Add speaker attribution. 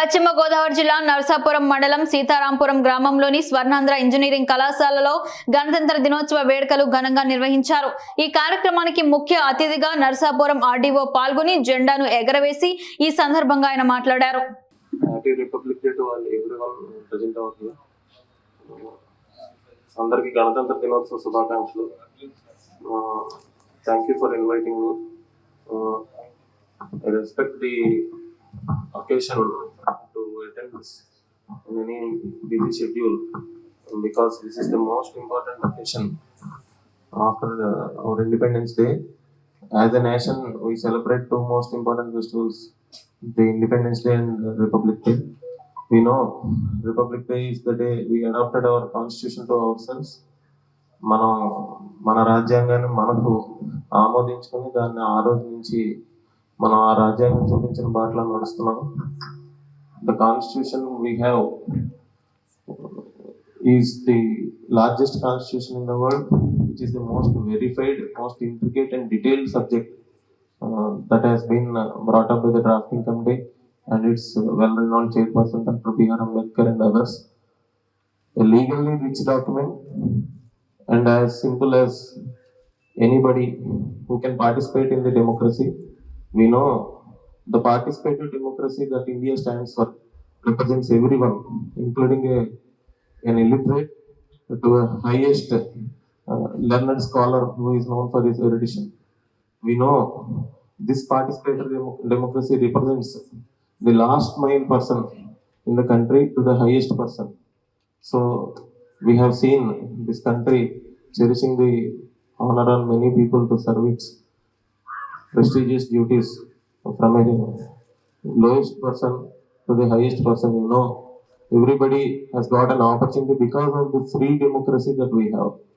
Speaker 1: పశ్చిమ గోదావరి జిల్లా నరసాపురం మండలం సీతారాంపురం గ్రామంలోని స్వర్ణాంధ్ర ఇంజనీరింగ్ కళాశాలలో గణతంత్ర దినోత్సవ వేడుకలు ఘనంగా నిర్వహించారు. ఈ కార్యక్రమానికి ముఖ్య అతిథిగా నరసాపురం ఆర్డీఓ పాల్గొని జెండాను ఎగరవేసి ఈ సందర్భంగా ఆయన మాట్లాడారు.
Speaker 2: అందరికీ గణతంత్ర దినోత్సవ శుభాకాంక్షలు. Thank you for inviting me I respect the occasion to attend this in any busy schedule because this is the most important occasion after our Independence Day as a nation we celebrate two most important festivals the Independence Day and Republic Day Day. No Republic Day is the day day adopted adopted our to our ourselves. మనం మన రాజ్యాంగాన్ని మనకు ఆమోదించుకొని దాన్ని ఆ రోజు నుంచి మనం ఆ రాజ్యాంగం చూపించిన బాటలో నడుస్తున్నాము the constitution we have is the largest constitution in the world which is the most verified most intricate and detail subject that has been brought up the drafting committee and its well renowned chairperson doctor B R Ambedkar and others a legally rich document and as simple as anybody who can participate in the democracy We know the participative democracy that India stands for represents everyone, including a, an illiterate to a highest uh, learned scholar who is known for his erudition we know this participatory demo- democracy represents the last mile person in the country to the highest person. So we have seen this country cherishing the honor on many people to serve its prestigious duties from a lowest person to the highest person. You know, everybody has got an opportunity because of the free democracy that we have.